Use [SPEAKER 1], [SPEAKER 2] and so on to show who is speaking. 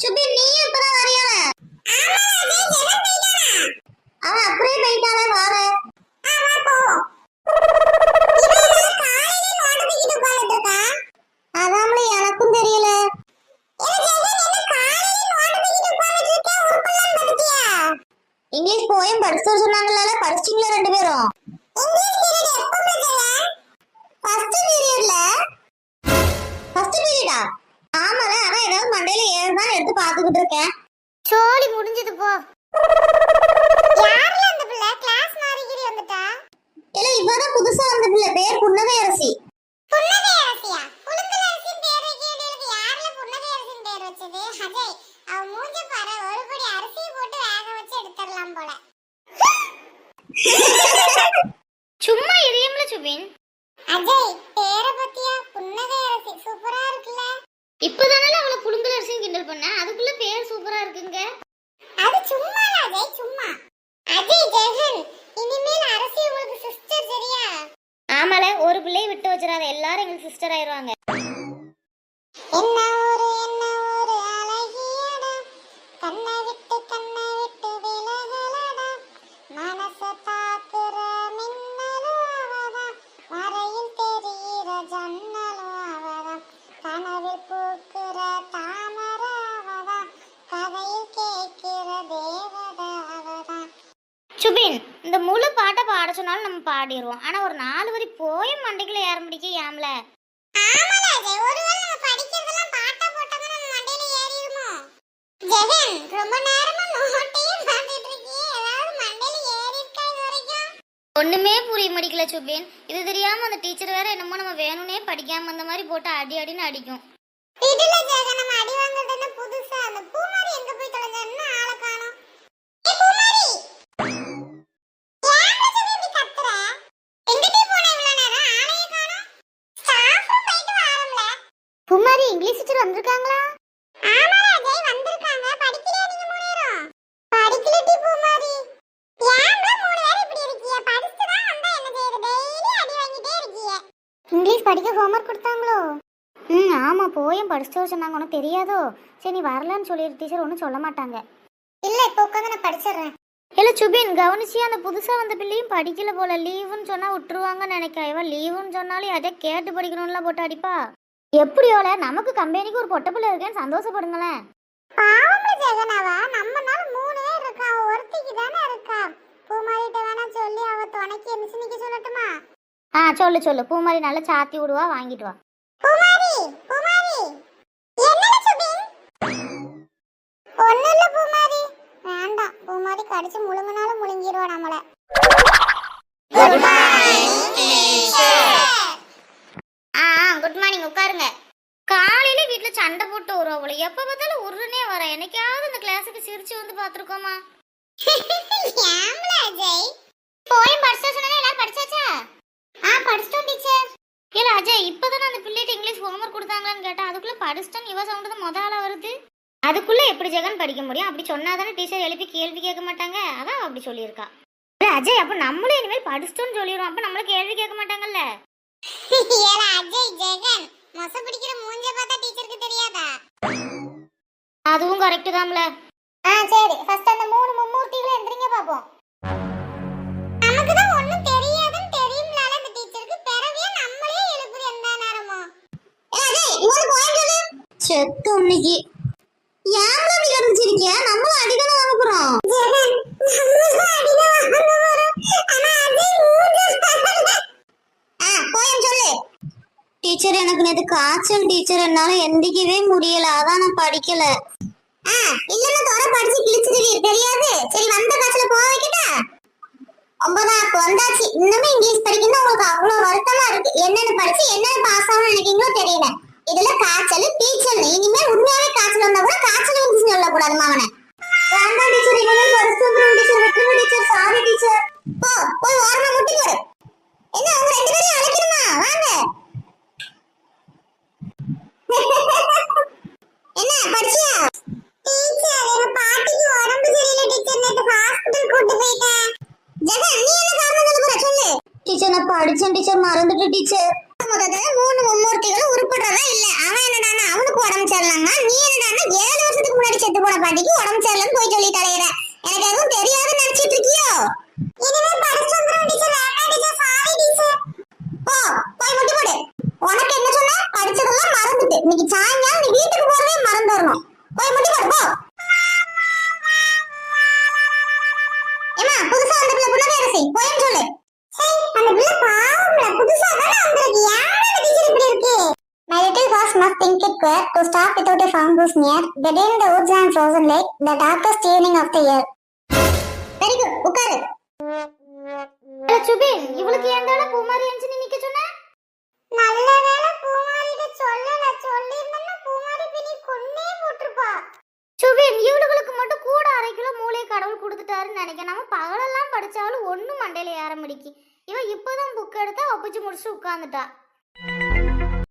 [SPEAKER 1] சுபி நீ இப்பதான் வரையால அவன் அப்படியே போயிட்டாலே வார அதாமல எனக்கும் தெரியல. இங்கிலீஷ் போயும் படிச்சு சொன்னாங்கல்ல படிச்சிங்களா ரெண்டு பேரும்? ஃபர்ஸ்ட் பீரியட்ல ஃபர்ஸ்ட் பீரியடா ஆமால அதான் ஏதாவது மண்டையில ஏறுதான் எடுத்து பாத்துக்கிட்டு இருக்கேன்.
[SPEAKER 2] சோலி முடிஞ்சது போ. யார்ல அந்த பிள்ளை? கிளாஸ் மாறிக்கிடி வந்துட்டா?
[SPEAKER 1] இல்ல இவதான் புதுசா வந்த பிள்ளை. பேர் புன்னகை அரசி.
[SPEAKER 2] புன்னகை அரசியா? புழுங்கல் அரசின் பேர் வைக்கிறதுக்கு யார்ல புன்னகை அரசின் பேர் வச்சது? அஜய் அவ மூஞ்ச பாரு ஒரு படி அரிசி போட்டு வேக வச்சு எடுத்துடலாம் போல. சும்மா இரியும்ல சுபின் அஜய் இப்பதானே அவளை புழுங்கல் அரசின்னு கிண்டல் பண்ண? அதுக்குள்ள பேர் சூப்பரா இருக்குங்க. அது சும்மா அஜய் சும்மா. அஜய் ஜெகன் இனிமேல் அரசி உங்களுக்கு சிஸ்டர் சரியா? ஆமால ஒரு பிள்ளையை விட்டு வச்சிடாத. எல்லாரும் எங்களுக்கு சிஸ்டர் ஆயிருவாங்க. என்ன ஒரு என்ன ஒரு அழகியடா கண்ணை விட்டு சுபின் இந்த முழு பாட்டை பாட சொன்னாலும் நம்ம பாடிடுவோம். ஆனா ஒரு நாலு வரி போய் மண்டைக்குள்ள ஏற முடிக்க ஏம்ல ஒண்ணுமே புரிய முடிக்கல சுபின். இது தெரியாம அந்த டீச்சர் வேற என்னமோ நம்ம வேணும்னே படிக்காம அந்த மாதிரி போட்டு அடி அடின்னு அடிக்கும். இங்கிலீஷ் டீச்சர் வந்திருக்காங்களா? ஆமா அஜய் வந்திருக்காங்க. படிக்கலையா நீங்க மூணு பேரும்? படிக்கலடி பூமாரி ஏன்டா மூணு பேரும் இப்படி இருக்கீங்க படிச்சு தான் வந்தா என்ன செய்யுது டெய்லி அடி வாங்கிட்டே இருக்கீங்க இங்கிலீஷ் படிக்க ஹோம்வொர்க் கொடுத்தாங்களோ? ம் ஆமாம் போயும் படிச்சுட்டு வர சொன்னாங்க. உனக்கு தெரியாதோ? சரி நீ வரலன்னு சொல்லி டீச்சர் ஒன்றும் சொல்ல மாட்டாங்க. இல்லை இப்போ உட்காந்து நான் படிச்சிடுறேன். இல்லை சுபின் கவனிச்சியா? அந்த புதுசாக வந்த பிள்ளையும் படிக்கல போல. லீவுன்னு சொன்னால் விட்டுருவாங்கன்னு நினைக்கா இவன் லீவுன்னு சொன்னாலும் அதை கேட்டு படிக்கணும்லாம் போட்டு அடிப்பா. எப்படியோல? நமக்கு கம்பெனிக்கு ஒரு பொட்ட பிள்ளை இருக்கேன்னு சந்தோஷப்படுங்களேன். பாவம்ல ஜெகனாவா? நம்மனால மூணு பேர் இருக்கா? ஒருத்திக்கு தானே இருக்கா? பூமாரிட்ட வேணா சொல்லி அவ துணைக்கு இருந்துச்சு நிக்க சொல்லட்டுமா? ஆ சொல்லு சொல்லு. பூமாரி நல்லா சாத்தி விடுவா வாங்கிட்டு வா. பூமாரி பூமாரி. என்னடா சுபின் ஒண்ணும் இல்ல பூமாரி. வேண்டாம். பூமாரி கடிச்சு முழுங்கினாலும் முழுங்கிடுவா நம்மள குட் ஆ குட் மார்னிங் உட்காருங்க காலையில வீட்ல சண்டை போட்டு வருவோம் அவளை எப்ப பார்த்தாலும் உருனே வர. என்னைக்காவது இந்த கிளாஸுக்கு சிரிச்சு வந்து பாத்துருக்கோமா அஜய்? போய் படிச்சா சொன்னா எல்லாரும் படிச்சாச்சா? ஆ படிச்சிட்டோம் டீச்சர். இல்ல அஜய் இப்பதானே அந்த பிள்ளைகிட்ட இங்கிலீஷ் ஹோம்ஒர்க் கொடுத்தாங்களான்னு கேட்டா அதுக்குள்ள படிச்சிட்டோம் இவ சவுண்ட் தான் வருது. அதுக்குள்ள எப்படி ஜெகன் படிக்க முடியும்? அப்படி சொன்னாதானே டீச்சர் எழுப்பி கேள்வி கேட்க மாட்டாங்க? அதான் அப்படி சொல்லியிருக்கா. இல்ல அஜய் அப்ப நம்மளும் இனிமேல் படிச்சிட்டோம்னு சொல்லிடுவோம் அப்ப நம்மள கேள்வி கேட்க மாட்டாங்கல்ல? அஜய் ஜெகன் மொச அதுவும் கரெக்ட் தான்ல. ஆ சரி. ஃபர்ஸ்ட் அந்த மூணு மும்மூர்த்திகளை எந்திரிங்க பாப்போம். நமக்கு தான் ஒண்ணும் தெரியாதுன்னு தெரியும்ல அந்த டீச்சருக்கு. பிறவியே நம்மளே எழுப்புது எந்த நேரமும்.
[SPEAKER 1] செத்து இன்னைக்கு ஏன்ல அப்படி கடிச்சிருக்கிய நம்மளும் அடிதானே வாங்க போறோம்.
[SPEAKER 2] ஜெகன் நம்மளும் அடிதான் வாங்க போறோம். ஆனா அஜய் மூஞ்ச
[SPEAKER 1] ஆ போயும் சொல்லு. டீச்சர் எனக்கு நேத்து காய்ச்சல் டீச்சர். என்னால எந்திக்கவே முடியல. அதான் நான் படிக்கல.
[SPEAKER 2] இல்லன்னா தோற படிச்சு கிழிச்சிருவீ தெரியாது? சரி வந்த காசுல போக வைக்கட்டா?
[SPEAKER 1] ஒன்பதாம் அப்ப வந்தாச்சு இன்னுமே இங்கிலீஷ் படிக்கணும் உங்களுக்கு அவ்வளவு வருத்தமா இருக்கு. என்னென்ன படிச்சு என்னென்ன பாஸ் ஆகணும்னு நினைக்கிறீங்களோ தெரியல. இதுல காய்ச்சல் டீச்சர் இனிமேல் உண்மையாவே காய்ச்சல் வந்தா கூட காய்ச்சல் வந்து சொல்லக்கூடாது மாவன வேண்டாம் டீச்சர் இனிமேல் படிச்சு டீச்சர் வெற்றி டீச்சர். Sorry teacher. போ போய் ஓரமா முட்டிக்கு என்ன உங்க ரெண்டு பேரையும் அழைக்கணுமா வாங்க என்ன படிச்சியா
[SPEAKER 2] டீச்சர் எங்க பாட்டிக்கு உடம்பு சரியில்லை டீச்சர் நேத்து ஹாஸ்பிடல் கூட்டி போயிட்டேன்
[SPEAKER 1] ஜெகன் நீ என்ன காரணம் சொல்ல போற சொல்லு டீச்சர் நான் டீச்சர் மறந்துட்டு டீச்சர். முதல்ல மூணு மும்மூர்த்திகளும் உருப்படுறதா இல்ல? அவன் என்னடானா அவனுக்கு உடம்பு சரியில்லைன்னா நீ என்னடானா ஏழு வருஷத்துக்கு முன்னாடி செத்து போன பாட்டிக்கு உடம்பு சரியில்லைன்னு போய் சொல்லி தலையிற. எனக்கு எதுவும் தெரியாது நினைச்சிட்டு இருக்கியோ?
[SPEAKER 2] இனிமே படிச்சு வந்துடும் டீச்சர் வேண்டாம் டீச்சர் சாரி டீச்சர்.
[SPEAKER 1] போ போய் முட்டி போடு. உனக்கு என்ன சொன்ன படிச்சதெல்லாம் மறந்துட்டு இன்னைக்கு சாயங்காலம் நீ My little horse must think it queer to stop without a farm goose near, in the woods and frozen lake, the darkest evening of the year. Very good, உட்காரு
[SPEAKER 2] சுபின் இவளுக்கு ஏண்டால பூமாரி எஞ்சி நிக்க சொன்ன நல்ல வேளை பூமாரிட்ட சொல்லல சொல்லிருந்தா பூமாரி பின்னி கொன்னே போட்டிருப்பா சுபின் இவளுகளுக்கு மட்டும் கூட அரை கிலோ மூளை கடவுள் கொடுத்துட்டாருன்னு நினைக்கிறேன். நம்ம பகலெல்லாம் படித்தாலும் ஒன்றும் மண்டையில் ஏற முடிக்கு இவன் இப்போதான் புக் எடுத்தா ஒப்பிச்சு முடிச்சு உட்காந்துட்டா